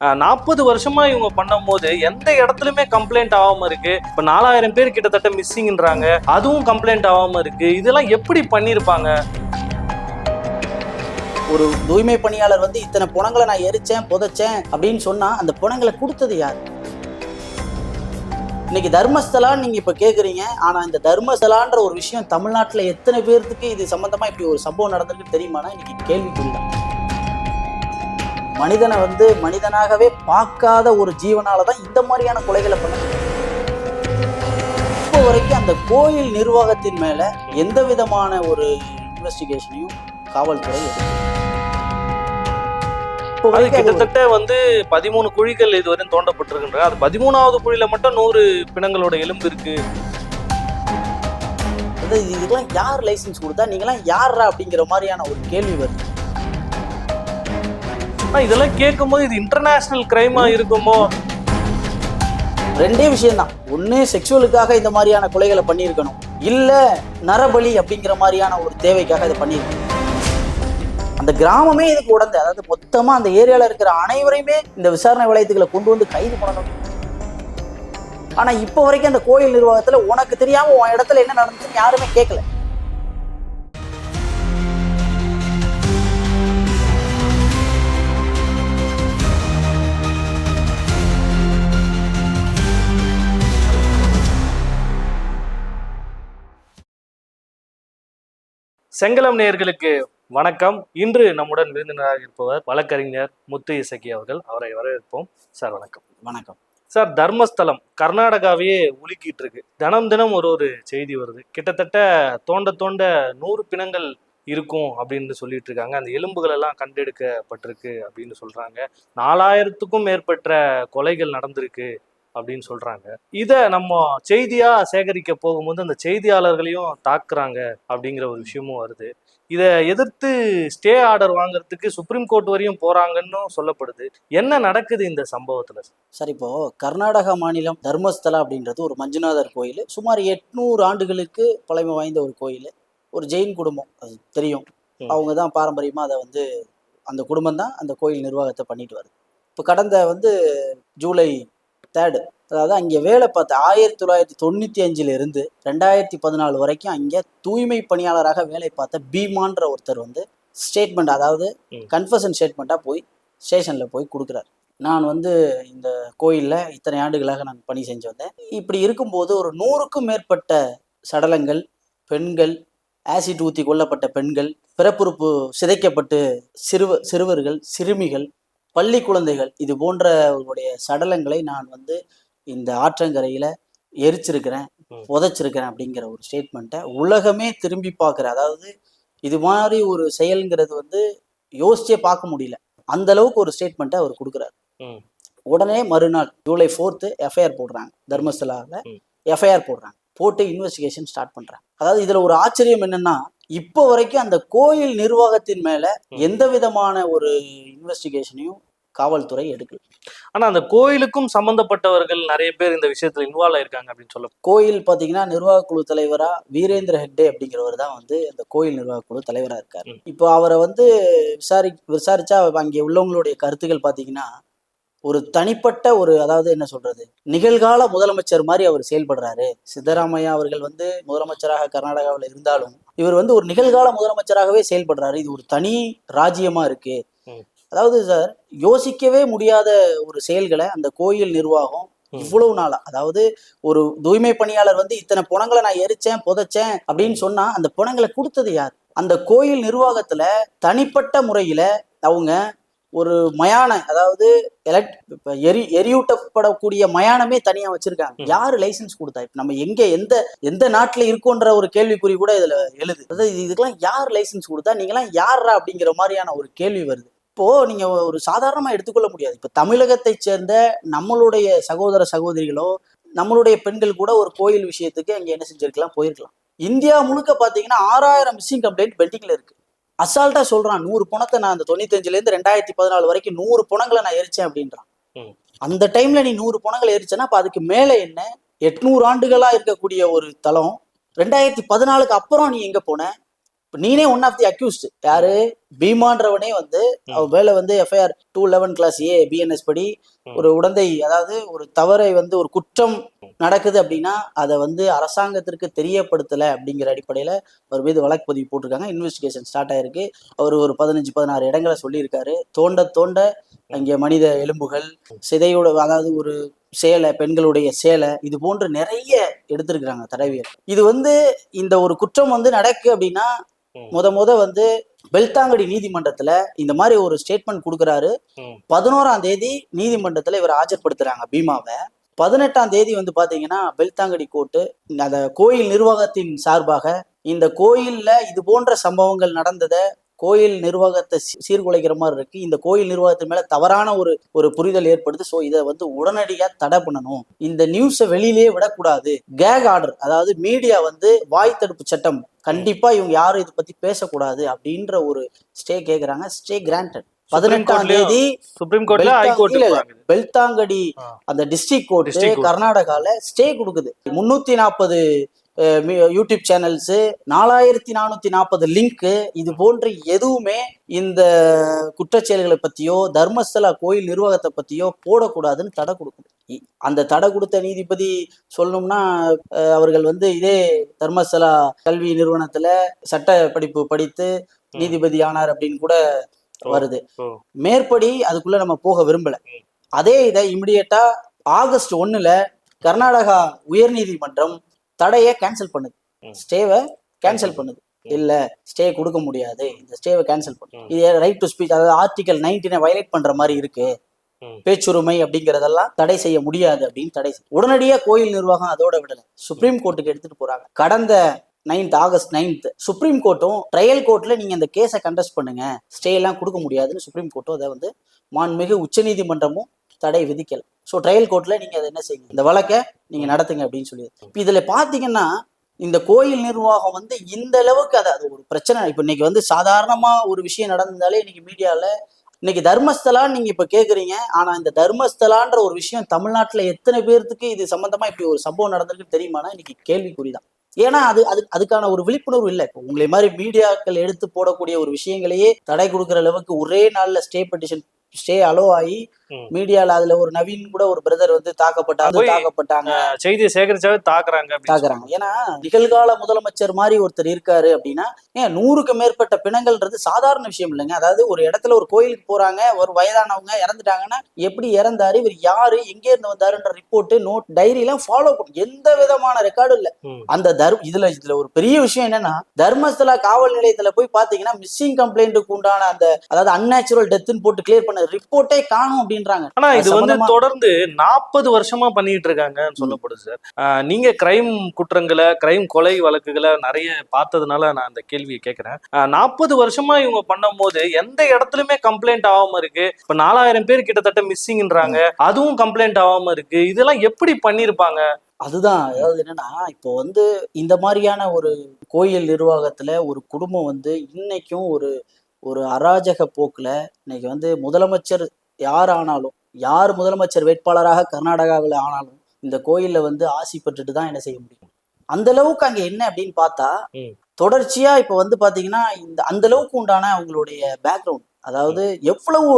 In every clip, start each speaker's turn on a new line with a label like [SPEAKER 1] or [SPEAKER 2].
[SPEAKER 1] நாற்பது வருஷமா இவங்க பண்ணும்போது எந்த இடத்துலயுமே கம்ப்ளைண்ட் ஆகாம இருக்கு. இப்ப நாலாயிரம் பேர் கிட்டத்தட்ட மிஸ்ஸிங்ன்றாங்க அதுவும் கம்ப்ளைண்ட் ஆகாம இருக்கு. இதெல்லாம் எப்படி பண்ணிருப்பாங்க?
[SPEAKER 2] ஒரு தூய்மை பணியாளர் வந்து இத்தனை புணங்களை நான் எரிச்சேன் புதைச்சேன் அப்படின்னு சொன்னா அந்த புணங்களை கொடுத்தது யார்? இன்னைக்கு தர்மஸ்தலான்னு நீங்க இப்ப கேக்குறீங்க. ஆனா இந்த தர்மஸ்தலான்ற ஒரு விஷயம் தமிழ்நாட்டுல எத்தனை பேர்த்துக்கு இது சம்பந்தமா இப்படி ஒரு சம்பவம் நடந்திருக்கு தெரியுமானா இன்னைக்கு கேள்விக்குறிதான். மனிதனை வந்து மனிதனாகவே பார்க்காத ஒரு ஜீவனால தான் இந்த மாதிரியான கொலைகளை பண்ண இப்போ வரைக்கும் அந்த கோயில் நிர்வாகத்தின் மேல எந்த விதமான ஒரு இன்வெஸ்டிகேஷனையும் காவல்துறை எடுக்கல. இப்போ
[SPEAKER 1] அது கிட்டத்தட்ட வந்து பதிமூணு குழிகள் இதுவரையும் தோண்டப்பட்டிருக்கின்ற அது பதிமூணாவது குழியில மட்டும் நூறு பிணங்களோட எலும்பு இருக்கு.
[SPEAKER 2] அது இதுக்கெல்லாம் யார் லைசென்ஸ் கொடுத்தா நீங்களாம் யாரா அப்படிங்கிற மாதிரியான ஒரு கேள்வி வருது.
[SPEAKER 1] ஆனா இதெல்லாம் கேட்கும்போது இது இன்டர்நேஷனல் கிரைமா இருக்குமோ?
[SPEAKER 2] ரெண்டே விஷயம்தான். ஒன்று செக்ஷுவலுக்காக இந்த மாதிரியான கொலைகளை பண்ணியிருக்கணும். இல்ல நரபலி அப்படிங்கிற மாதிரியான ஒரு தேவைக்காக இதை பண்ணியிருக்கணும். அந்த கிராமமே இதுக்கு உடந்த. அதாவது மொத்தமா அந்த ஏரியால இருக்கிற அனைவரையுமே இந்த விசாரணை வளையத்துக்களை கொண்டு வந்து கைது பண்ணணும். ஆனா இப்போ வரைக்கும் அந்த கோயில் நிர்வாகத்துல உனக்கு தெரியாம உன் இடத்துல என்ன நடந்துச்சுன்னு யாருமே கேட்கல.
[SPEAKER 1] செங்கலம் நேயர்களுக்கு வணக்கம். இன்று நம்முடன் விருந்தினராக இருப்பவர் வழக்கறிஞர் முத்து இசக்கி அவர்கள். அவரை வரவேற்போம். சார் வணக்கம்.
[SPEAKER 2] வணக்கம்.
[SPEAKER 1] சார் தர்மஸ்தலம் கர்நாடகாவையே உலுக்கிட்டு இருக்கு தினம் தினம் ஒரு ஒரு செய்தி வருது. கிட்டத்தட்ட தோண்ட தோண்ட நூறு பிணங்கள் இருக்கும் அப்படின்னு சொல்லிட்டு இருக்காங்க அந்த எலும்புகள் எல்லாம் கண்டெடுக்கப்பட்டிருக்கு அப்படின்னு சொல்றாங்க. நாலாயிரத்துக்கும் மேற்பட்ட கொலைகள் நடந்திருக்கு. அப்படின்னு சொல்றாங்க. இத நம்ம செய்தியா சேகரிக்க போகும்போது அந்த செய்தியாளர்களையும் தாக்குறாங்க அப்படிங்கிற ஒரு விஷயமும் வருது. இதை எதிர்த்து ஸ்டே ஆர்டர் வாங்குறதுக்கு சுப்ரீம் கோர்ட் வரையும் போறாங்கன்னு சொல்லப்படுது. என்ன நடக்குது இந்த சம்பவத்துல?
[SPEAKER 2] சார் இப்போ கர்நாடகா மாநிலம் தர்மஸ்தலா அப்படின்றது ஒரு மஞ்சுநாதர் கோயில். சுமார் எட்நூறு ஆண்டுகளுக்கு பழமை வாய்ந்த ஒரு கோயில். ஒரு ஜெயின் குடும்பம் அது தெரியும். அவங்க தான் பாரம்பரியமா அதை வந்து அந்த குடும்பம் தான் அந்த கோயில் நிர்வாகத்தை பண்ணிட்டு வருது. இப்போ கடந்த வந்து ஜூலை தேர்டு அதாவது அங்கே வேலை பார்த்த ஆயிரத்தி தொள்ளாயிரத்தி தொண்ணூற்றி அஞ்சுல இருந்து ரெண்டாயிரத்தி பதினாலு வரைக்கும் அங்கே தூய்மை பணியாளராக வேலை பார்த்த பீமான்ற ஒருத்தர் வந்து ஸ்டேட்மெண்ட் அதாவது. கன்ஃபர்ஷன் ஸ்டேட்மெண்ட்டாக போய் ஸ்டேஷனில் போய் கொடுக்குறாரு. நான் வந்து இந்த கோயிலில் இத்தனை ஆண்டுகளாக நான் பணி செஞ்சு வந்தேன். இப்படி இருக்கும்போது ஒரு நூறுக்கும் மேற்பட்ட சடலங்கள் பெண்கள் ஆசிட் ஊற்றி கொல்லப்பட்ட பெண்கள் பிறப்புறுப்பு சிதைக்கப்பட்டு சிறுவ சிறுவர்கள் சிறுமிகள் பள்ளி குழந்தைகள் இது போன்றவர்களுடைய சடலங்களை நான் வந்து இந்த ஆற்றங்கரையில் எரிச்சிருக்கிறேன். புதைச்சிருக்கிறேன் அப்படிங்கிற ஒரு ஸ்டேட்மெண்ட்டை உலகமே திரும்பி பார்க்குற அதாவது இது மாதிரி ஒரு செயல்ங்கிறது வந்து யோசிச்சே பார்க்க முடியல அந்த அளவுக்கு ஒரு ஸ்டேட்மெண்ட்டை அவர் கொடுக்குறாரு. உடனே மறுநாள் ஜூலை ஃபோர்த்து எஃப்ஐஆர் போடுறாங்க தர்மஸ்தலாவில். எஃப்ஐஆர் போடுறாங்க போட்டு இன்வெஸ்டிகேஷன் ஸ்டார்ட் பண்றாங்க அதாவது இதுல ஒரு ஆச்சரியம் என்னன்னா இப்போ வரைக்கும் அந்த கோயில் நிர்வாகத்தின் மேல. எந்த விதமான ஒரு இன்வெஸ்டிகேஷனையும் காவல்துறை எடுக்கல
[SPEAKER 1] ஆனா அந்த கோயிலுக்கும் சம்பந்தப்பட்டவர்கள் நிறைய பேர் இந்த விஷயத்துல இன்வால்வ் ஆயிருக்காங்க அப்படின்னு சொல்ல
[SPEAKER 2] கோயில் பார்த்தீங்கன்னா நிர்வாக குழு தலைவரா வீரேந்திர ஹெக்டே அப்படிங்கிறவர் தான் வந்து அந்த கோயில் நிர்வாக குழு தலைவரா இருக்காரு. இப்போ அவரை வந்து விசாரி விசாரிச்சா அங்கே உள்ளவங்களுடைய கருத்துக்கள் பார்த்தீங்கன்னா ஒரு தனிப்பட்ட ஒரு அதாவது என்ன சொல்றது நிகழ்கால முதலமைச்சர் மாதிரி அவர் செயல்படுறாரு சித்தராமையா அவர்கள் வந்து முதலமைச்சராக கர்நாடகாவில் இருந்தாலும் இவர் வந்து ஒரு நிகழ்கால முதலமைச்சராகவே செயல்படுறாரு இது ஒரு தனி ராஜ்யமா இருக்கு. அதாவது சார் யோசிக்கவே முடியாத ஒரு செயல்களை அந்த கோயில் நிர்வாகம். இவ்வளவு நாளா அதாவது ஒரு தூய்மை பணியாளர் வந்து இத்தனை புணங்களை நான் எரிச்சேன் புதைச்சேன் அப்படின்னு சொன்னா அந்த புணங்களை கொடுத்தது யார் அந்த கோயில் நிர்வாகத்துல தனிப்பட்ட முறையில அவங்க ஒரு மயான அதாவது எலக்ட் எரி எரியூட்டப்படக்கூடிய மயானமே தனியா வச்சிருக்காங்க. யாரு லைசென்ஸ் கொடுத்தா? இப்ப நம்ம எங்க எந்த எந்த நாட்டுல இருக்கோன்ற ஒரு கேள்விக்குறி கூட இதுல எழுது. அதாவது இது- இதுக்கெல்லாம் யார் லைசென்ஸ் கொடுத்தா? நீங்களாம் யாரா அப்படிங்கிற மாதிரியான ஒரு கேள்வி வருது. இப்போ நீங்க ஒரு சாதாரணமா எடுத்துக்கொள்ள முடியாது. இப்ப தமிழகத்தை சேர்ந்த நம்மளுடைய சகோதர சகோதரிகளோ நம்மளுடைய பெண்கள் கூட ஒரு கோயில் விஷயத்துக்கு அங்க என்ன செஞ்சிருக்கலாம்? போயிருக்கலாம். இந்தியா முழுக்க பாத்தீங்கன்னா ஆறாயிரம் மிஸ்ஸிங் கம்ப்ளைண்ட் பெண்டிங்ல இருக்கு. அசால்ட்டா சொல்றான் நூறு பணத்தை நான் அந்த தொண்ணூத்தஞ்சுல இருந்து ரெண்டாயிரத்தி பதினாலு வரைக்கும் நூறு பணங்களை நான் எரிச்சேன் அப்படின்றான். அந்த டைம்ல நீ நூறு பணங்களை எரிச்சேன்னா அப்ப அதுக்கு மேல என்ன? எட்நூறு ஆண்டுகளா இருக்கக்கூடிய ஒரு தலம் ரெண்டாயிரத்தி பதினாலுக்கு அப்புறம் நீ எங்க போன? நீனே ஒன் ஆஃப் தி அக்யூஸ்ட் யாரு? பீமான்றவனே வந்து அவ மேல வந்து FIR two eleven class A BNS படி. ஒரு உடந்தை அதாவது ஒரு தவறை வந்து ஒரு குற்றம் நடக்குது அப்படின்னா அதை வந்து அரசாங்கத்திற்கு தெரியப்படுத்தல அப்படிங்கிற அடிப்படையில அவர் மீது வழக்கு பதிவு போட்டிருக்காங்க. இன்வெஸ்டிகேஷன் ஸ்டார்ட் ஆயிருக்கு. அவர் ஒரு பதினஞ்சு பதினாறு இடங்களை சொல்லியிருக்காரு. தோண்ட தோண்ட அங்கே மனித எலும்புகள் சிதையோட அதாவது ஒரு சேலை பெண்களுடைய சேலை இது போன்று நிறைய எடுத்திருக்கிறாங்க தடவியல் இது வந்து இந்த ஒரு குற்றம் வந்து நடக்கு அப்படின்னா. முத முத வந்து பெல்தாங்கடி நீதிமன்றத்துல இந்த மாதிரி ஒரு ஸ்டேட்மெண்ட் கொடுக்குறாரு. பதினோராம் தேதி நீதிமன்றத்துல இவர் ஆஜர்படுத்துறாங்க பீமாவை. பதினெட்டாம் தேதி வந்து பாத்தீங்கன்னா பெல்தாங்கடி கோர்ட்டு அந்த கோயில் நிர்வாகத்தின் சார்பாக இந்த கோயில்ல இது போன்ற சம்பவங்கள் நடந்ததை கோயில் நிர்வாகத்தை சீர்குலைக்கிற மாதிரி இருக்கு. இந்த கோயில் நிர்வாகத்தின் மேல தவறான ஒரு ஒரு புரிதல் ஏற்படுது. ஸோ இதை வந்து உடனடியா தடை பண்ணணும். இந்த நியூஸை வெளியிலேயே விடக்கூடாது. கேக் ஆர்டர் அதாவது மீடியா வந்து வாய் தடுப்பு சட்டம். கண்டிப்பா இவங்க யாரும் இதை பத்தி பேசக்கூடாது அப்படின்ற ஒரு ஸ்டே கேக்குறாங்க. ஸ்டே கிராண்டட் பதினெட்டாம் தேதி
[SPEAKER 1] சுப்ரீம் கோர்ட்ல.
[SPEAKER 2] பெல்தாங்கடி. அந்த டிஸ்ட்ரிக்ட் கோர்ட். கர்நாடகால ஸ்டே கொடுக்குது. முன்னூத்தி நாற்பது யூடியூப் சேனல்ஸ் நாலாயிரத்தி நானூத்தி நாற்பது லிங்க் இது போன்ற எதுவுமே இந்த குற்றச்செயல்களை பத்தியோ தர்மஸ்தலா கோயில் நிர்வாகத்தை பத்தியோ போடக்கூடாதுன்னு தடை கொடுக்கும் அந்த தடை கொடுத்த நீதிபதி சொல்லணும்னா அவர்கள் வந்து இதே தர்மஸ்தலா கல்வி நிறுவனத்துல சட்ட படிப்பு படித்து. நீதிபதி ஆனார் அப்படின்னு கூட. வருது. மேற்படி அதுக்குள்ள நம்ம போக விரும்பல அதே இதை இமிடியேட்டா ஆகஸ்ட் ஒண்ணுல கர்நாடகா உயர்நீதிமன்றம் தடையை கேன்சல் பண்ணுது. ஸ்டேவை கேன்சல் பண்ணுது. இல்ல ஸ்டே கொடுக்க முடியாது. இந்த ஸ்டேவை கேன்சல் பண்ணு. இது ரைட் டு ஸ்பீச் அதாவது ஆர்டிகல் நைன்டீனை வயலேட் பண்ற மாதிரி இருக்கு. பேச்சுரிமை அப்படிங்கறதெல்லாம் தடை செய்ய முடியாது அப்படின்னு தடை உடனடியா கோயில் நிர்வாகம் அதோட விடல. சுப்ரீம் கோர்ட்டுக்கு எடுத்துட்டு போறாங்க. கடந்த நைன்த் ஆகஸ்ட் நைன்த் சுப்ரீம் கோர்ட்டும் ட்ரையல் கோர்ட்ல நீங்க இந்த கேஸை கண்டஸ்ட் பண்ணுங்க. ஸ்டே எல்லாம் கொடுக்க முடியாதுன்னு சுப்ரீம் கோர்ட்டும் அதை வந்து மாண்புமிகு உச்சநீதிமன்றமும் தடை விதிக்கல. ஸோ ட்ரையல் கோர்ட்ல நீங்க அதை என்ன செய்யுங்க? இந்த வழக்கை நீங்க நடத்துங்க அப்படின்னு சொல்லி இப்போ இதுல பார்த்தீங்கன்னா இந்த கோயில் நிர்வாகம் வந்து இந்த அளவுக்கு அது அது ஒரு பிரச்சனை. இப்போ இன்னைக்கு வந்து சாதாரணமா ஒரு விஷயம் நடந்தாலே இன்னைக்கு மீடியால இன்னைக்கு தர்மஸ்தலான்னு நீங்க இப்ப கேக்குறீங்க. ஆனா இந்த தர்மஸ்தலான்ற ஒரு விஷயம் தமிழ்நாட்டுல எத்தனை பேர்த்துக்கு இது சம்பந்தமா இப்படி ஒரு சம்பவம் நடந்திருக்கு தெரியுமானா இன்னைக்கு கேள்விக்குறிதான். ஏன்னா அது அது அதுக்கான ஒரு விழிப்புணர்வு இல்லை. இப்போ உங்களை மாதிரி மீடியாக்கள் எடுத்து போடக்கூடிய ஒரு விஷயங்களையே தடை கொடுக்குற அளவுக்கு ஒரே நாள்ல ஸ்டே பெட்டிஷன் ஸ்டே அலோ ஆகி மீடியால அதுல ஒரு நவீன் கூட ஒரு பிரதர் வந்து தாக்கப்பட்டாங்க. தாக்கப்பட்டாங்க
[SPEAKER 1] செய்தியை சேகரிச்சாவே தாக்குறாங்க அப்படின்னு
[SPEAKER 2] தாக்குறாங்க. ஏன்னா நிகழ்கால முதலமைச்சர் மாதிரி ஒருத்தர் இருக்காரு அப்படின்னா ஏன் நூறுக்கு மேற்பட்ட பிணங்கள்ன்றது சாதாரண விஷயம் இல்லைங்க. அதாவது ஒரு இடத்துல ஒரு கோயிலுக்கு போறாங்க ஒரு வயதானவங்க இறந்துட்டாங்கன்னா எப்படி இறந்தாரு இவர் யாரு எங்க இருந்து வந்தாருன்ற ரிப்போர்ட் நோட் டைரி எல்லாம் ஃபாலோ பண்ணும் எந்த விதமான ரெக்கார்டும் இல்ல. அந்த தர் இதுல இதுல ஒரு பெரிய விஷயம் என்னன்னா தர்மஸ்தலா காவல் நிலையத்துல போய் பாத்தீங்கன்னா மிஸ்ஸிங் கம்ப்ளைண்ட்டுக்கு உண்டான அந்த அதாவது அன்நேச்சுரல் டெத்துன்னு போட்டு கிளியர் பண்ண ரிப்போர்ட்டே காணும் அப்படின்றாங்க.
[SPEAKER 1] ஆனா இது வந்து தொடர்ந்து நாற்பது வருஷமா பண்ணிட்டு இருக்காங்கன்னு சொல்லப்படுது சார். நீங்க கிரைம் குற்றங்களை கிரைம் கொலை வழக்குகளை நிறைய பார்த்ததுனால நான் அந்த கேள்வியை கேட்கிறேன். நாற்பது வருஷமா இவங்க பண்ணும்போது எந்த இடத்துலயுமே கம்ப்ளைண்ட் ஆகாம இருக்கு. இப்ப நாலாயிரம் பேர் கிட்டத்தட்ட மிஸ்ஸிங்ன்றாங்க அதுவும் கம்ப்ளைண்ட் ஆகாம இருக்கு. இதெல்லாம் எப்படி பண்ணிருப்பாங்க
[SPEAKER 2] அதுதான். அதாவது என்னன்னா இப்போ வந்து இந்த மாதிரியான ஒரு கோயில் நிர்வாகத்துல ஒரு குடும்பம் வந்து இன்னைக்கும் ஒரு ஒரு அராஜக போக்குல இன்னைக்கு வந்து முதலமைச்சர் யார் ஆனாலும் யார் முதலமைச்சர் வேட்பாளராக கர்நாடகாவில் ஆனாலும் இந்த கோயில்ல வந்து ஆசி பெற்றுட்டு தான் என்ன செய்ய முடியும்? அந்த அளவுக்கு அங்க என்ன அப்படின்னு பார்த்தா. தொடர்ச்சியா இப்ப வந்து பாத்தீங்கன்னா இந்த அந்த அளவுக்கு உண்டான அவங்களுடைய பேக்ரவுண்ட் அதாவது எவ்வளவு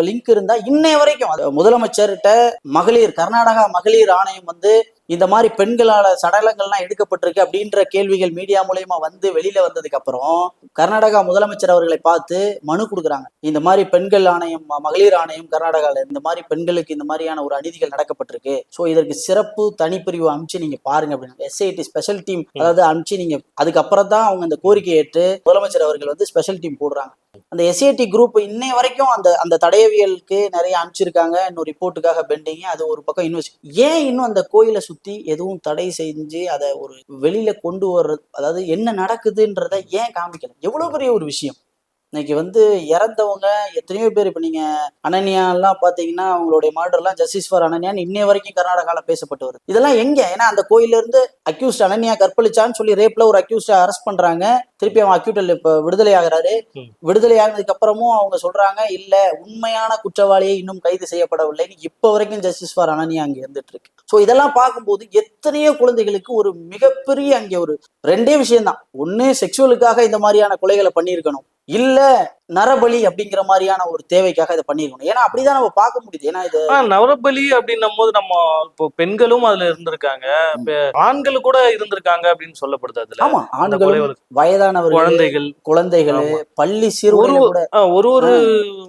[SPEAKER 2] லிங்க் இருந்தா இன்னைய வரைக்கும் முதலமைச்சர்கிட்ட மகளிர் கர்நாடகா மகளிர் ஆணையம் வந்து இந்த மாதிரி பெண்களால சடலங்கள்லாம் எடுக்கப்பட்டிருக்கு அப்படின்ற கேள்விகள் மீடியா மூலயமா வந்து வெளியில வந்ததுக்கு அப்புறம் கர்நாடகா முதலமைச்சர் அவர்களை பார்த்து மனு கொடுக்குறாங்க. இந்த மாதிரி பெண்கள் ஆணையம் மகளிர் ஆணையம் கர்நாடகால இந்த மாதிரி பெண்களுக்கு இந்த மாதிரியான ஒரு அநீதிகள் நடக்கப்பட்டிருக்கு. ஸோ இதற்கு சிறப்பு தனிப்பிரிவு அமைச்சு நீங்க பாருங்க அப்படின்னு எஸ்ஐடி ஸ்பெஷல் டீம் அதாவது அனுப்பிச்சு நீங்க அதுக்கப்புறம் தான் அவங்க அந்த கோரிக்கையை ஏற்று முதலமைச்சர் அவர்கள் வந்து ஸ்பெஷல் டீம் போடுறாங்க. அந்த எஸ்ஐடி குரூப் இன்னை வரைக்கும் அந்த அந்த தடயவியலுக்கு நிறைய அனுப்பிச்சிருக்காங்க. இன்னும் ரிப்போர்ட்டுக்காக பெண்டிங் அது ஒரு பக்கம் இன்வெஸ்ட் ஏன் இன்னும் அந்த கோயிலை சுத்தி எதுவும் தடை செஞ்சு அதை ஒரு வெளியில கொண்டு வர்றது அதாவது என்ன நடக்குதுன்றத ஏன் காமிக்கல? எவ்வளவு பெரிய ஒரு விஷயம். இன்னைக்கு வந்து இறந்தவங்க எத்தனையோ பேர் இப்ப நீங்க அனன்யா எல்லாம் பாத்தீங்கன்னா அவங்களுடைய மர்டர் எல்லாம் ஜஸ்டிஸ் ஃபார் அனன்யான்னு இன்னைய வரைக்கும் கர்நாடகால பேசப்பட்டு வருது. இதெல்லாம் எங்க? ஏன்னா அந்த கோயில்ல இருந்து அக்யூஸ்ட் அனன்யா கற்பழிச்சான்னு சொல்லி ரேப்ல ஒரு அக்யூஸ்ட் அரெஸ்ட் பண்றாங்க. திருப்பி அவன் அக்யூட்டல் இப்ப விடுதலை ஆகுறாரு. விடுதலை ஆனதுக்கு அப்புறமும் அவங்க சொல்றாங்க இல்ல உண்மையான குற்றவாளியை இன்னும் கைது செய்யப்படவில்லைன்னு இப்ப வரைக்கும் ஜஸ்டிஸ் ஃபார் அனன்யா அங்க இருந்துட்டு இருக்கு ஸோ இதெல்லாம் பார்க்கும்போது எத்தனையோ குழந்தைகளுக்கு ஒரு மிகப்பெரிய அங்கே ஒரு ரெண்டே விஷயம்தான். ஒண்ணு செக்ஷுவலுக்காக இந்த மாதிரியான கொலைகளை பண்ணியிருக்கணும். இல்லை. நரபலி அப்படிங்கிற மாதிரியான ஒரு தேவைக்காக இதை பண்ணியிருக்கணும். ஏன்னா அப்படிதான் நம்ம பார்க்க முடியுது. ஏன்னா இது
[SPEAKER 1] ஆனா நவரபலி அப்படின்னும் போது நம்ம இப்போ பெண்களும் அதுல இருந்திருக்காங்க. ஆண்கள் கூட இருந்திருக்காங்க அப்படின்னு சொல்லப்படுது அதுல.
[SPEAKER 2] ஆமா
[SPEAKER 1] கொலைகள்
[SPEAKER 2] வயதானவர்கள்
[SPEAKER 1] குழந்தைகள்.
[SPEAKER 2] குழந்தைகள். பள்ளி
[SPEAKER 1] ஆ, ஒரு ஒரு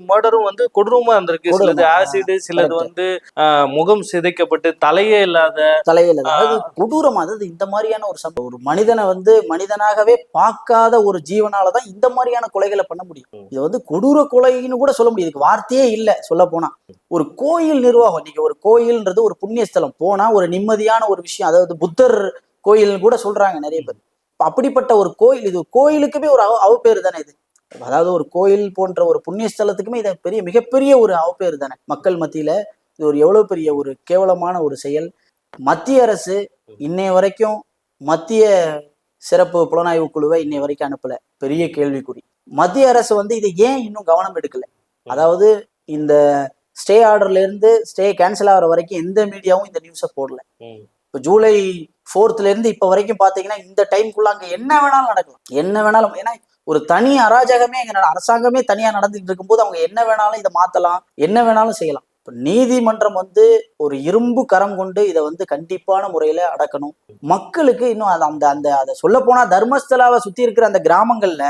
[SPEAKER 1] மர்டரும் வந்து கொடூரமா இருந்திருக்கு. சிலது ஆசிட் சிலது. வந்து முகம் சிதைக்கப்பட்டு தலையே இல்லாத.
[SPEAKER 2] தலையில அதாவது கொடூரம். அதாவது இந்த மாதிரியான ஒரு ஒரு மனிதனை வந்து மனிதனாகவே பார்க்காத ஒரு ஜீவனாலதான் இந்த மாதிரியான கொலைகளை பண்ண முடியும். இது வந்து கொடூர கொலைன்னு கூட சொல்ல முடியும் இதுக்கு வார்த்தையே இல்லை சொல்ல போனா ஒரு கோயில் நிர்வாகம் நீங்க ஒரு கோயில்ன்றது ஒரு புண்ணியஸ்தலம். போனா ஒரு நிம்மதியான ஒரு விஷயம். அதாவது புத்தர் கோயில்னு கூட சொல்றாங்க நிறைய பேர். அப்படிப்பட்ட ஒரு கோயில் இது கோயிலுக்குமே ஒரு அவ அவப்பேறு தானே இது. அதாவது ஒரு கோயில் போன்ற ஒரு புண்ணியஸ்தலத்துக்குமே இது பெரிய மிகப்பெரிய ஒரு அவப்பேறு தானே. மக்கள் மத்தியில இது ஒரு எவ்வளவு பெரிய ஒரு கேவலமான ஒரு செயல். மத்திய அரசு இன்னைய வரைக்கும் மத்திய சிறப்பு புலனாய்வு குழுவை இன்னைய வரைக்கும் அனுப்பல. பெரிய கேள்விக்குறி. மத்திய அரசு வந்து இதை ஏன் இன்னும் கவனம் எடுக்கல? அதாவது இந்த ஸ்டே ஆர்டர்ல இருந்து ஸ்டே கேன்சல் ஆகிற வரைக்கும் எந்த மீடியாவும் இந்த நியூஸை போடல. இப்போ ஜூலை ஃபோர்த்ல இருந்து இப்ப வரைக்கும் பாத்தீங்கன்னா இந்த டைம்குள்ள அங்க என்ன வேணாலும் நடக்கலாம். என்ன வேணாலும் ஏன்னா ஒரு தனி அராஜகமே எங்க அரசாங்கமே தனியா நடந்துட்டு இருக்கும்போது அவங்க என்ன வேணாலும் இதை மாத்தலாம் என்ன வேணாலும் செய்யலாம். இப்ப நீதிமன்றம் வந்து ஒரு இரும்பு கரம் கொண்டு இதை வந்து கண்டிப்பான முறையில அடக்கணும். மக்களுக்கு இன்னும் அந்த அந்த அதை சொல்ல போனா தர்மஸ்தலாவை சுத்தி இருக்கிற அந்த கிராமங்கள்ல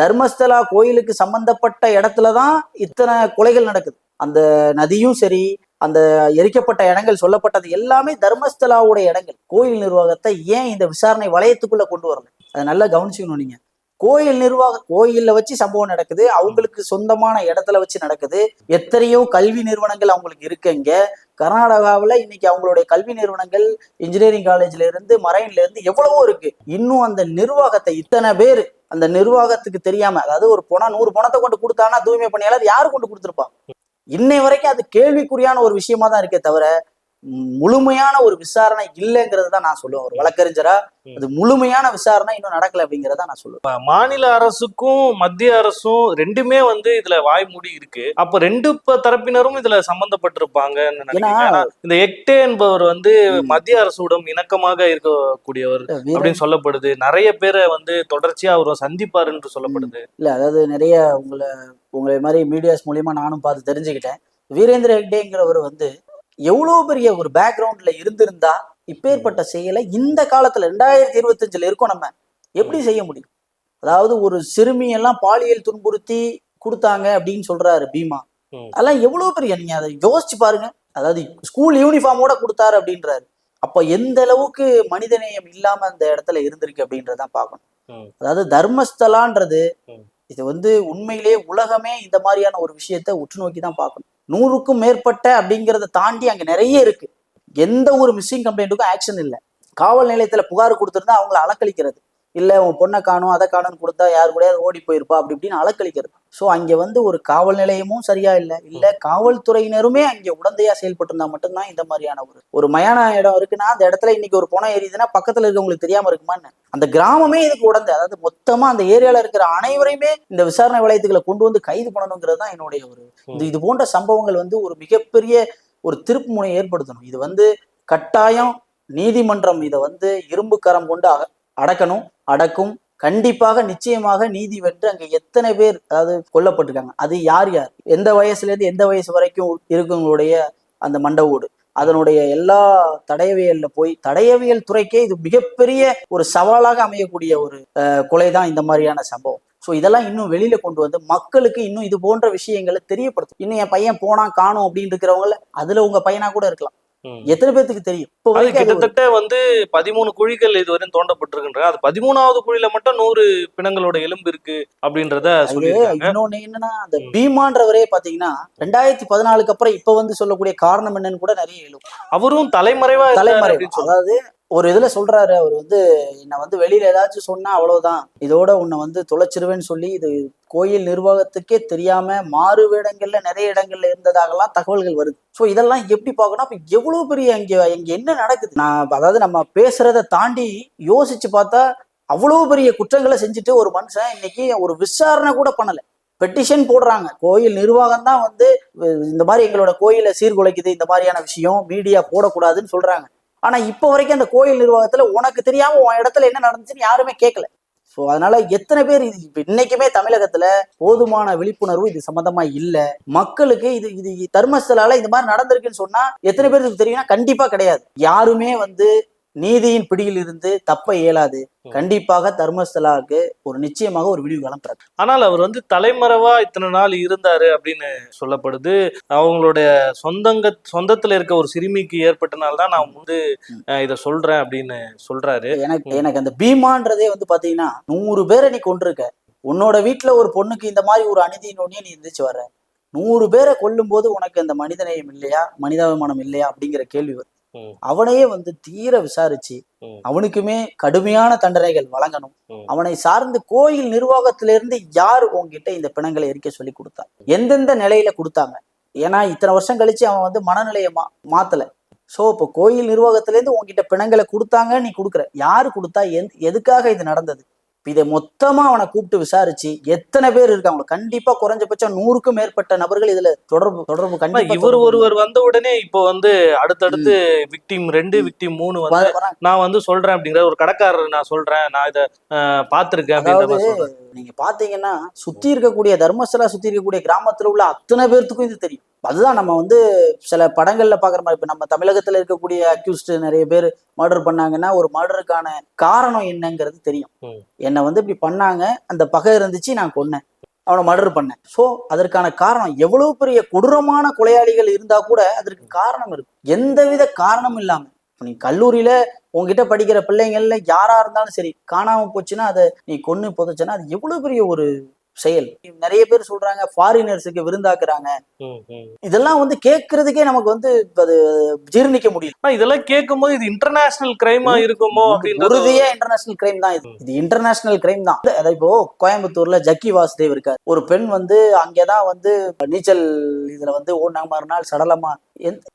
[SPEAKER 2] தர்மஸ்தலா கோயிலுக்கு சம்பந்தப்பட்ட இடத்துலதான் இத்தனை கொலைகள் நடக்குது. அந்த நதியும் சரி அந்த எரிக்கப்பட்ட இடங்கள் சொல்லப்பட்டது எல்லாமே தர்மஸ்தலாவுடைய இடங்கள். கோயில் நிர்வாகத்தை ஏன் இந்த விசாரணை வளையத்துக்குள்ள கொண்டு வரல? அதை நல்லா கவனிச்சுக்கணும் நீங்க. கோயில் நிர்வாக கோயில்ல வச்சு சம்பவம் நடக்குது அவங்களுக்கு சொந்தமான இடத்துல வச்சு நடக்குது. எத்தனையோ கல்வி நிறுவனங்கள் அவங்களுக்கு இருக்குங்க கர்நாடகாவில் இன்னைக்கு அவங்களுடைய கல்வி நிறுவனங்கள் இன்ஜினியரிங் காலேஜ்ல இருந்து மரைன்ல இருந்து எவ்வளவோ இருக்கு. இன்னும் அந்த நிர்வாகத்தை இத்தனை பேர் அந்த நிர்வாகத்துக்கு தெரியாம அதாவது ஒரு பணம் நூறு பணத்தை கொண்டு கொடுத்தானா தூய்மை பணியாளர் யாரு கொண்டு கொடுத்துருப்பான்? இன்னை வரைக்கும் அது கேள்விக்குறியான ஒரு விஷயமா தான் இருக்கே தவிர முழுமையான ஒரு விசாரணை இல்லைங்கிறது தான் நான் சொல்லுவேன். ஒரு வழக்கறிஞரா அது முழுமையான விசாரணை இன்னும் நடக்கல அப்படிங்கறத நான் சொல்லுவேன்.
[SPEAKER 1] மாநில அரசுக்கும் மத்திய அரசும் ரெண்டுமே வந்து இதுல வாய்மூடி இருக்கு. அப்ப ரெண்டு தரப்பினரும் இதுல
[SPEAKER 2] ஏன்னா,
[SPEAKER 1] இந்த எக்டே என்பவர் வந்து. மத்திய அரசுடன் இணக்கமாக இருக்கக்கூடியவர் அப்படின்னு சொல்லப்படுது. நிறைய பேரை வந்து தொடர்ச்சியா அவர் சந்திப்பார் என்று சொல்லப்படுது.
[SPEAKER 2] இல்ல அதாவது நிறைய உங்களை உங்களை மாதிரி மீடியாஸ் மூலியமா நானும் பார்த்து தெரிஞ்சுக்கிட்டேன். வீரேந்திர ஹெக்டேங்கிறவர் வந்து எவ்வளவு பெரிய ஒரு பேக்ரவுண்ட்ல இருந்திருந்தா இப்பேற்பட்ட செயலை இந்த காலத்துல ரெண்டாயிரத்தி இருபத்தஞ்சுல இருக்கோம் நம்ம. எப்படி செய்ய முடியும்? அதாவது ஒரு சிறுமியெல்லாம் பாலியல் துன்புறுத்தி கொடுத்தாங்க அப்படின்னு சொல்றாரு பீமா. அதெல்லாம் எவ்வளவு பெரிய நீங்க அதை யோசிச்சு பாருங்க. அதாவது ஸ்கூல் யூனிஃபார்மோட கொடுத்தாரு அப்படின்றாரு. அப்ப எந்த அளவுக்கு மனிதநேயம் இல்லாம அந்த இடத்துல இருந்திருக்கு அப்படின்றதான் பார்க்கணும். அதாவது தர்மஸ்தலான்றது. இது வந்து உண்மையிலேயே உலகமே இந்த மாதிரியான ஒரு விஷயத்த உற்று நோக்கி தான் பார்க்கணும். நூறுக்கும் மேற்பட்ட அப்படிங்கிறத தாண்டி அங்க நிறைய இருக்கு. எந்த ஒரு மிஸ்ஸிங் கம்ப்ளைண்ட்டுக்கும் ஆக்ஷன் இல்லை. காவல் நிலையத்துல புகார் கொடுத்துருந்தா அவங்கள அலக்கழிக்கிறது இல்ல உன் பொண்ணை காணும் அதை காணும்னு கொடுத்தா யாரு கூடயாவது ஓடி போயிருப்பா? அப்படி இப்படின்னு அலக்களிக்கிறது ஸோ அங்க வந்து ஒரு காவல் நிலையமும் சரியா இல்லை. இல்ல காவல்துறையினருமே அங்க உடந்தையா செயல்பட்டு இருந்தா மட்டும்தான் இந்த மாதிரியான ஒரு ஒரு மயான இடம் இருக்குன்னா அந்த இடத்துல இன்னைக்கு ஒரு பணம் எரியுதுன்னா பக்கத்துல இருக்கவங்களுக்கு தெரியாம இருக்குமான்னு. அந்த கிராமமே இதுக்கு உடந்தை. அதாவது மொத்தமா அந்த ஏரியால இருக்கிற அனைவரையுமே இந்த விசாரணை வளையத்துக்களை கொண்டு வந்து கைது பண்ணணுங்கிறது தான் என்னுடைய ஒரு இது இது போன்ற சம்பவங்கள் வந்து ஒரு மிகப்பெரிய ஒரு திருப்பு முனையை ஏற்படுத்தணும். இது வந்து கட்டாயம் நீதிமன்றம் இதை வந்து இரும்பு கரம் கொண்டு அடக்கணும் அடக்கும். கண்டிப்பாக நிச்சயமாக நீதி வென்று அங்க எத்தனை பேர் அதாவது கொல்லப்பட்டிருக்காங்க. அது யார் யார்? எந்த வயசுல இருந்து எந்த வயசு வரைக்கும் இருக்கவங்களுடைய அந்த மண்ட ஓடு அதனுடைய எல்லா தடயவியல்ல போய் தடயவியல் துறைக்கே இது மிகப்பெரிய ஒரு சவாலாக அமையக்கூடிய ஒரு கொலை தான் இந்த மாதிரியான சம்பவம். ஸோ இதெல்லாம் இன்னும் வெளியில கொண்டு வந்து மக்களுக்கு இன்னும் இது போன்ற விஷயங்களை தெரியப்படுத்தும். இன்னும் என் பையன் போனா காணும் அப்படின்னு இருக்கிறவங்கள அதுல உங்க பையனா கூட இருக்கலாம். எத்தனை பேத்துக்கு தெரியும்? இப்போ
[SPEAKER 1] கிட்டத்தட்ட வந்து பதிமூணு குழிகள் இதுவரையும் தோண்டப்பட்டிருக்கின்ற. அது பதிமூணாவது குழியில மட்டும் நூறு பிணங்களோட எலும்பு இருக்கு அப்படின்றத
[SPEAKER 2] இன்னொன்னு என்னன்னா அந்த பீமான்றவரே பாத்தீங்கன்னா ரெண்டாயிரத்தி பதினாலுக்கு அப்புறம் இப்ப வந்து சொல்லக்கூடிய காரணம் என்னன்னு கூட நிறைய எழும்.
[SPEAKER 1] அவரும் தலைமறைவா
[SPEAKER 2] தலைமறை அதாவது ஒரு இதுல சொல்றாரு அவர் வந்து என்னை வந்து வெளியில ஏதாச்சும் சொன்னா அவ்வளவுதான். இதோட உன்னை வந்து தொலைச்சிருவேன்னு சொல்லி இது கோயில் நிர்வாகத்துக்கே தெரியாம மாறு வேடங்கள்ல நிறைய இடங்கள்ல இருந்ததாகலாம் தகவல்கள் வருது. ஸோ இதெல்லாம் எப்படி பார்க்கணும்? அப்ப எவ்வளவு பெரிய இங்க இங்க என்ன நடக்குது? நான் அதாவது நம்ம பேசுகிறத தாண்டி யோசிச்சு பார்த்தா அவ்வளவு பெரிய குற்றங்களை செஞ்சுட்டு ஒரு மனுஷன் இன்னைக்கு ஒரு விசாரணை கூட பண்ணல. பெட்டிஷன் போடுறாங்க. கோயில் நிர்வாகம் தான் வந்து இந்த மாதிரி எங்களோட கோயிலை சீர்குலைக்குது இந்த மாதிரியான விஷயம் மீடியா போடக்கூடாதுன்னு சொல்றாங்க. ஆனா இப்போ வரைக்கும் அந்த கோயில் நிர்வாகத்துல உனக்கு தெரியாம உன் இடத்துல என்ன நடந்துச்சுன்னு யாருமே கேட்கல ஸோ அதனால எத்தனை பேர் இது இப்போ இன்னைக்குமே தமிழகத்துல போதுமான விழிப்புணர்வு இது சம்பந்தமா இல்ல. மக்களுக்கு இது இது தர்மஸ்தலால இந்த மாதிரி நடந்திருக்குன்னு சொன்னா எத்தனை பேருக்கு தெரியும்னா கண்டிப்பா கிடையாது. யாருமே வந்து நீதியின் பிடியில் இருந்து தப்ப இயலாது. கண்டிப்பாக தர்மஸ்தலாவுக்கு ஒரு நிச்சயமாக ஒரு விடிவு காலம் பிறக்கும்.
[SPEAKER 1] ஆனால் அவர் வந்து தலைமறைவா இத்தனை நாள் இருந்தாரு அப்படின்னு சொல்லப்படுது. அவங்களுடைய சொந்தங்க சொந்தத்துல இருக்க ஒரு சிறுமிக்கு ஏற்பட்டனால தான் நான் வந்து இதை சொல்றேன் அப்படின்னு சொல்றாரு.
[SPEAKER 2] எனக்கு எனக்கு அந்த பீமான்றதே வந்து பாத்தீங்கன்னா நூறு பேரை நீ கொண்டிருக்க உன்னோட வீட்டுல ஒரு பொண்ணுக்கு இந்த மாதிரி ஒரு அநீதியின் ஒன்னே நீ எந்திரிச்சு வர்ற. நூறு பேரை கொல்லும் போது உனக்கு அந்த மனிதநேயம் இல்லையா? மனிதாபிமானம் இல்லையா? அப்படிங்கிற கேள்வி வருது. அவனையே வந்து தீர விசாரிச்சு. அவனுக்குமே கடுமையான தண்டனைகள் வழங்கணும். அவனை சார்ந்து கோயில் நிர்வாகத்திலிருந்து யார் உங்ககிட்ட இந்த பிணங்களை எரிக்க சொல்லி கொடுத்தா? எந்தெந்த நிலையில கொடுத்தாங்க? ஏன்னா இத்தனை வருஷம் கழிச்சு அவன் வந்து மனநிலையை மா மாத்தல. சோ இப்போ கோயில் நிர்வாகத்திலேருந்து உங்ககிட்ட பிணங்களை கொடுத்தாங்க நீ கொடுக்குற. யாரு கொடுத்தா எந் எதுக்காக இது நடந்தது? இப்ப இதை மொத்தமா அவனை கூப்பிட்டு விசாரிச்சு எத்தனை பேர் இருக்காங்க? கண்டிப்பா குறைஞ்சபட்சம் நூறுக்கும் மேற்பட்ட நபர்கள் இதுல தொடர்பு தொடர்பு
[SPEAKER 1] ஆனா,
[SPEAKER 2] கண்டிப்பா
[SPEAKER 1] இவர் ஒருவர் வந்த உடனே இப்போ வந்து அடுத்தடுத்து விக்டிம் ரெண்டு விக்டிம் மூணு வந்து. நான் வந்து சொல்றேன் அப்படிங்கிற ஒரு கடைக்காரர் நான் சொல்றேன். நான் இதை பார்த்திருக்கேன் அப்படின்ற
[SPEAKER 2] நீங்க பாத்தீங்கன்னா சுத்தி இருக்கக்கூடிய தர்மஸ்தலா சுத்தி இருக்கக்கூடிய கிராமத்துல உள்ள அத்தனை பேர்த்துக்கும் இது தெரியும். அதுதான் நம்ம வந்து சில படங்கள்ல பாக்குற மாதிரி இப்ப நம்ம தமிழகத்துல இருக்கக்கூடிய அக்யூஸ்ட் நிறைய பேர் மர்டர் பண்ணாங்கன்னா ஒரு மர்டருக்கான காரணம் என்னங்கிறது தெரியும். என்னை வந்து இப்படி பண்ணாங்க அந்த பகை இருந்துச்சு நான் கொன்னேன். அவனை மர்டர் பண்ணேன். சோ அதற்கான காரணம் எவ்வளவு பெரிய கொடூரமான கொலையாளிகள் இருந்தா கூட அதற்கு காரணம் இருக்கு. எந்தவித காரணமும் இல்லாம நீ கல்லூரியில உன்கிட்ட படிக்கிற பிள்ளைங்கள்ல யாரா இருந்தாலும் சரி காணாம போச்சுன்னா அதை நீ கொன்னு புதைச்சனா அது எவ்வளவு பெரிய ஒரு செயல். நிறைய பேர் சொல்றாங்க ஃபாரினர்ஸுக்கு விருந்தாக்குறாங்க. இதெல்லாம் வந்து கேட்கறதுக்கே நமக்கு வந்து அது ஜீர்ணிக்க முடியல.
[SPEAKER 1] இதெல்லாம் கேட்கும்போது இது இன்டர்நேஷனல் கிரைமா இருக்குமோ
[SPEAKER 2] உறுதியே இன்டர்நேஷனல் கிரைம் தான் இது. இது இன்டர்நேஷனல் கிரைம் தான். அதாவது இப்போ கோயம்புத்தூர்ல ஜக்கி வாசுதேவ் இருக்காரு. ஒரு பெண் வந்து அங்கேதான் வந்து நீச்சல் இதுல வந்து ஓடினாங்க. மறுநாள் சடலமா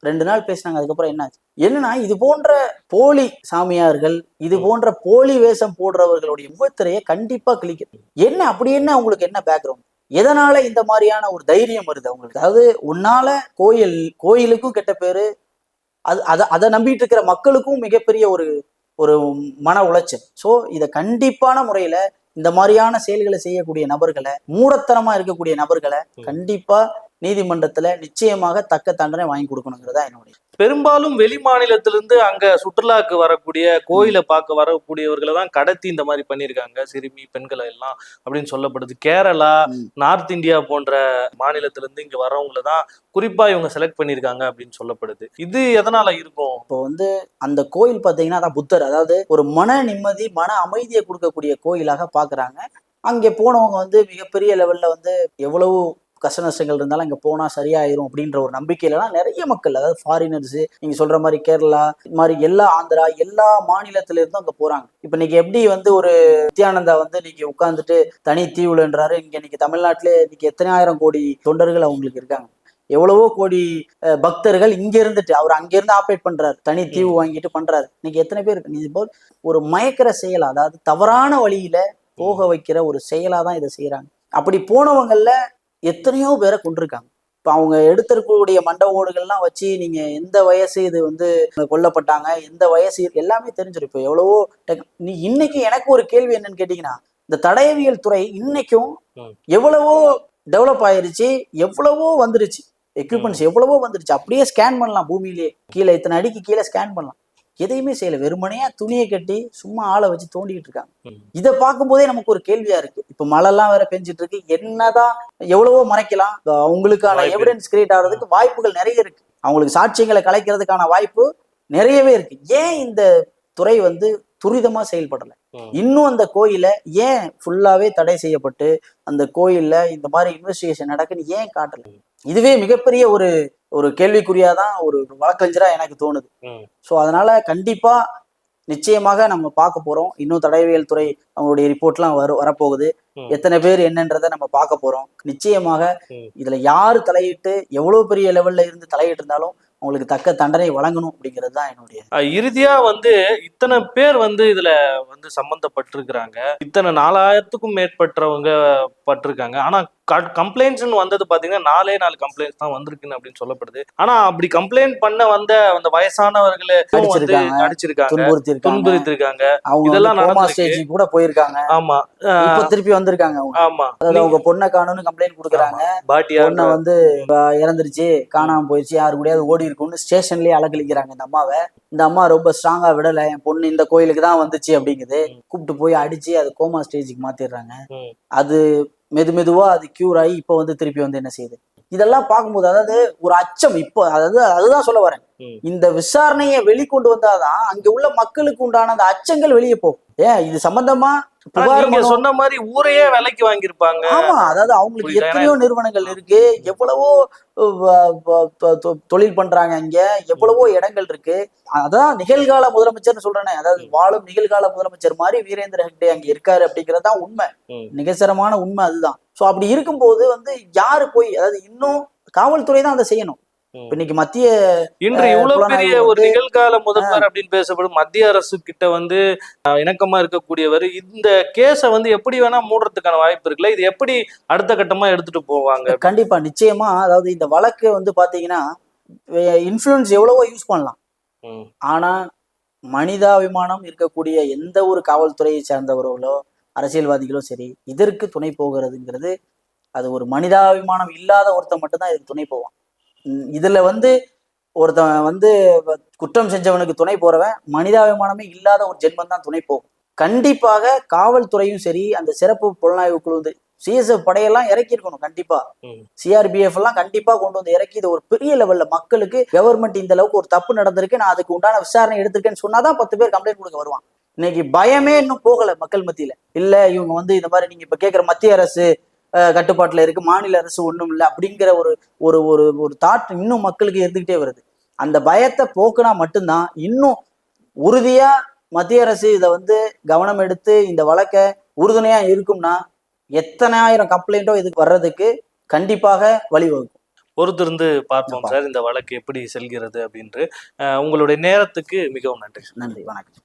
[SPEAKER 2] ரெண்டு நாள் பேசினாங்க. அதுக்கப்புறம் என்னாச்சு? என்னன்னா இது போன்ற போலி சாமியார்கள் இது போன்ற போலி வேஷம் போடுறவர்களுடைய முகத்திரையை கண்டிப்பா கிழிக்கும் என்ன அப்படி என்ன உங்களுக்கு என்ன பேக்ரவுண்ட் எதனால இந்த மாதிரியான ஒரு தைரியம் வருது அவங்களுக்கு? அதாவது உன்னால கோயில் கோயிலுக்கும் கெட்ட பேரு அது அதை அதை நம்பிட்டு இருக்கிற மக்களுக்கும் மிகப்பெரிய ஒரு ஒரு மன உளைச்சல். ஸோ இதை கண்டிப்பான முறையில இந்த மாதிரியான செயல்களை செய்யக்கூடிய நபர்களை மூடத்தனமா இருக்கக்கூடிய நபர்களை கண்டிப்பா நீதிமன்றத்துல நிச்சயமாக தக்க தண்டனை வாங்கி கொடுக்கணுங்கிறதா என்னுடைய
[SPEAKER 1] பெரும்பாலும் வெளி மாநிலத்திலிருந்து அங்க சுற்றுலாக்கு வரக்கூடிய கோயிலை பார்க்க வரக்கூடியவர்களை தான் கடத்தி இந்த மாதிரி பண்ணியிருக்காங்க. சிறுமி பெண்களை எல்லாம் அப்படின்னு சொல்லப்படுது. கேரளா. நார்த் இந்தியா போன்ற மாநிலத்திலிருந்து இங்க வரவங்கள தான் குறிப்பா இவங்க செலக்ட் பண்ணியிருக்காங்க அப்படின்னு சொல்லப்படுது. இது எதனால இருக்கும்?
[SPEAKER 2] இப்போ வந்து அந்த கோயில் பார்த்தீங்கன்னா அதான் புத்தர். அதாவது ஒரு மன நிம்மதி மன அமைதியை கொடுக்கக்கூடிய கோயிலாக பார்க்கறாங்க. அங்கே போனவங்க வந்து மிகப்பெரிய லெவல்ல வந்து எவ்வளவு கஷ்ட நஷ்டங்கள் இருந்தாலும் அங்கே போனா சரியாயிரும் அப்படின்ற ஒரு நம்பிக்கையிலலாம் நிறைய மக்கள் அதாவது ஃபாரினர்ஸ் நீங்க சொல்ற மாதிரி கேரளா இது மாதிரி எல்லா ஆந்திரா எல்லா மாநிலத்தில இருந்தும் அங்க போறாங்க. இப்போ இன்னைக்கு எப்படி வந்து ஒரு நித்யானந்தா வந்து இன்னைக்கு உட்கார்ந்துட்டு தனி தீவுலன்றாரு இங்க இன்னைக்கு தமிழ்நாட்டிலே இன்னைக்கு எத்தனை ஆயிரம் கோடி தொண்டர்கள் அவங்களுக்கு இருக்காங்க. எவ்வளவோ கோடி பக்தர்கள் இங்க இருந்துட்டு அவர் அங்க இருந்து ஆப்ரேட் பண்றாரு. தனி தீவு வாங்கிட்டு பண்றாரு. இன்னைக்கு எத்தனை பேர் இருக்கு இது போல் ஒரு மயக்கிற செயல் அதாவது தவறான வழியில போக வைக்கிற ஒரு செயலா தான் இதை செய்யறாங்க அப்படி போனவங்கல்ல எத்தனையோ பேரை கொண்டிருக்காங்க இப்போ அவங்க எடுத்திருக்கக்கூடிய மண்ட ஓடுகள்லாம் வச்சு நீங்க எந்த வயசு இது வந்து கொல்லப்பட்டாங்க எந்த வயசு எல்லாமே தெரிஞ்சிடும் இப்போ எவ்வளவோ டெக்- நீ இன்னைக்கு எனக்கு ஒரு கேள்வி என்னன்னு கேட்டீங்கன்னா இந்த தடயவியல் துறை இன்னைக்கும். எவ்வளவோ டெவலப் ஆயிருச்சு எவ்வளவோ வந்துருச்சு. எக்யூப்மெண்ட்ஸ் எவ்வளவோ வந்துருச்சு. அப்படியே ஸ்கேன் பண்ணலாம். பூமியிலேயே கீழே இத்தனை அடிக்கு கீழே ஸ்கேன் பண்ணலாம். எதையுமே செய்யல. வெறுமனையா துணியை கட்டி சும்மா ஆளை வச்சு தோண்டிட்டு இருக்காங்க. இதை பார்க்கும்போதே நமக்கு ஒரு கேள்வியா இருக்கு. இப்ப மழைலாம் வேற பெஞ்சிட்டு இருக்கு. என்னதான் எவ்வளவோ மறைக்கலாம். அவங்களுக்கான எவிடன்ஸ் கிரியேட் ஆகிறதுக்கு வாய்ப்புகள் நிறைய இருக்கு. அவங்களுக்கு சாட்சியங்களை கலைக்கிறதுக்கான வாய்ப்பு நிறையவே இருக்கு. ஏன் இந்த துறை வந்து துரிதமா செயல்படல. இன்னும் அந்த கோயிலை ஏன் ஃபுல்லாவே தடை செய்யப்பட்டு அந்த கோயில்ல இந்த மாதிரி இன்வெஸ்டிகேஷன் நடக்குன்னு ஏன் காட்டல? இதுவே மிகப்பெரிய ஒரு ஒரு கேள்விக்குறியாதான் ஒரு வழக்கறிஞரா எனக்கு தோணுது. ஸோ அதனால கண்டிப்பா நிச்சயமாக நம்ம பார்க்க போறோம் இன்னும் தடயவியல் துறை அவங்களுடைய ரிப்போர்ட்லாம் வர வரப்போகுது. எத்தனை பேர் என்னன்றதை நம்ம பார்க்க போறோம் நிச்சயமாக. இதுல யாரு தலையிட்டு எவ்வளவு பெரிய லெவல்ல இருந்து தலையிட்டு இருந்தாலும் அவங்களுக்கு தக்க தண்டனை வழங்கணும் அப்படிங்கிறது தான் என்னுடைய
[SPEAKER 1] இறுதியா வந்து இத்தனை பேர் வந்து இதுல வந்து சம்பந்தப்பட்டிருக்கிறாங்க இத்தனை நாலாயிரத்துக்கும் மேற்பட்டவங்க பட்டிருக்காங்க ஆனா கம்ப்ளைண்ட்ஸ் வந்தது பாத்தீங்கன்னா நாலே நாலு கம்ப்ளைண்ட்ஸ் தான் வந்திருக்குன்னு அப்படின்னு சொல்லப்படுது. ஆனா அப்படி கம்ப்ளைண்ட் பண்ண வந்த அந்த வயசானவர்களை வந்து
[SPEAKER 2] அடிச்சிருக்காங்க. துன்புறுத்தி இருக்காங்க
[SPEAKER 1] இதெல்லாம்.
[SPEAKER 2] ஸ்டேஜுக்கு கூட போயிருக்காங்க.
[SPEAKER 1] ஆமா.
[SPEAKER 2] திருப்பி வந்திருக்காங்க அவங்க.
[SPEAKER 1] ஆமா.
[SPEAKER 2] அவங்க பொண்ணை காணும்னு கம்ப்ளைண்ட் கொடுக்குறாங்க.
[SPEAKER 1] பாட்டியா
[SPEAKER 2] பொண்ணை வந்து இறந்துருச்சு காணாம போயிடுச்சு யாரு கூடயாவது ஓடி இருக்கும்னு ஸ்டேஷன்லயே அலக்கழிக்கிறாங்க இந்த அம்மாவை. இந்த அம்மா ரொம்ப ஸ்ட்ராங்கா விடல என் பொண்ணு இந்த கோயிலுக்கு தான் வந்துச்சு அப்படிங்குது. கூப்பிட்டு போய் அடிச்சு அது கோமா ஸ்டேஜுக்கு மாத்திடுறாங்க. அது மெது மெதுவா அது கியூர் ஆகி இப்போ வந்து திருப்பி வந்து என்ன செய்யுது? இதெல்லாம் பார்க்கும்போது அதாவது ஒரு அச்சம் இப்போ அதாவது அதுதான் சொல்ல வரேன். இந்த விசாரணையை வெளிக்கொண்டு வந்தாதான் அங்க உள்ள மக்களுக்கு உண்டான அந்த அச்சங்கள் வெளியே போகும். ஏன் இது சம்பந்தமா புகார்
[SPEAKER 1] சொன்ன மாதிரி ஊரையே விலைக்கு வாங்கியிருப்பாங்க.
[SPEAKER 2] ஆமா அதாவது அவங்களுக்கு? எத்தனையோ நிறுவனங்கள் இருக்கு. எவ்வளவோ தொழில் பண்றாங்க இங்க. எவ்வளவோ இடங்கள் இருக்கு. அதான் நிகழ்கால முதலமைச்சர்னு சொல்றேனே. அதாவது வாழும் நிகழ்கால முதலமைச்சர் மாதிரி வீரேந்திர ஹெக்டே அங்க இருக்காரு அப்படிங்கறது தான் உண்மை.
[SPEAKER 1] ம்.
[SPEAKER 2] நிகழ்சரமான உண்மை அதுதான். சோ அப்படி இருக்கும்போது வந்து யாரு போய் அதாவது இன்னும் காவல்துறை தான் அதை செய்யணும். இன்னைக்கு மத்திய
[SPEAKER 1] இன்று இவ்வளவு பெரிய ஒரு நிகழ்கால முதல்வர் அப்படின்னு பேசப்படும் மத்திய அரசு கிட்ட வந்து இணக்கமா இருக்கக்கூடியவர் இந்த கேஸ வந்து எப்படி வேணா மூடுறதுக்கான வாய்ப்பு இருக்குல்ல? இது எப்படி அடுத்த கட்டமா எடுத்துட்டு போவாங்க?
[SPEAKER 2] கண்டிப்பா நிச்சயமா. அதாவது இந்த வழக்கு வந்து பாத்தீங்கன்னா இன்ஃபுளுன்ஸ் எவ்வளவோ யூஸ் பண்ணலாம். ஆனா மனிதாபிமானம் இருக்கக்கூடிய எந்த ஒரு காவல்துறையை சார்ந்தவர்களோ அரசியல்வாதிகளோ சரி இதற்கு துணை போகிறதுங்கிறது அது ஒரு மனிதாபிமானம் இல்லாத ஒருத்தன் மட்டும்தான் இதுக்கு துணை போவான். இதுல வந்து ஒருத்தன் வந்து குற்றம் செஞ்சவனுக்கு துணை போறவன் மனிதாபிமானமே இல்லாத ஒரு ஜென்மம் தான் துணை போகும். கண்டிப்பாக காவல்துறையும் சரி அந்த சிறப்பு புலனாய்வு குழு சிஎஸ்எஃப் படையெல்லாம் இறக்கி இருக்கணும் கண்டிப்பா. சிஆர்பிஎஃப் எல்லாம் கண்டிப்பா கொண்டு வந்து இறக்கி இது ஒரு பெரிய லெவல்ல மக்களுக்கு கவர்மெண்ட் இந்த அளவுக்கு ஒரு தப்பு நடந்திருக்கு நான் அதுக்கு உண்டான விசாரணை எடுத்திருக்கேன்னு சொன்னாதான் பத்து பேர் கம்ப்ளைண்ட் கொடுக்க வருவான். இன்னைக்கு பயமே இன்னும் போகல மக்கள் மத்தியில. இல்ல இவங்க வந்து இந்த மாதிரி நீங்க இப்ப கேக்குற மத்திய அரசு கட்டுப்பாட்டுல இருக்கு. மாநில அரசு ஒண்ணும் இல்லை அப்படிங்கிற ஒரு ஒரு ஒரு ஒரு தாட் இன்னும் மக்களுக்கு இருந்துகிட்டே வருது. அந்த பயத்தை போக்குனா மட்டும்தான் இன்னும் உறுதியா மத்திய அரசு இதை வந்து கவனம் எடுத்து இந்த வழக்கை உறுதுணையா இருக்கும்னா எத்தனை ஆயிரம் கம்ப்ளைண்ட்டோ இதுக்கு வர்றதுக்கு கண்டிப்பாக வழிவகுக்கும்.
[SPEAKER 1] பொறுத்திருந்து பார்ப்போம் சார் இந்த வழக்கு எப்படி செல்கிறது அப்படின்று அஹ், உங்களுடைய நேரத்துக்கு மிகவும் நன்றி
[SPEAKER 2] நன்றி. வணக்கம்.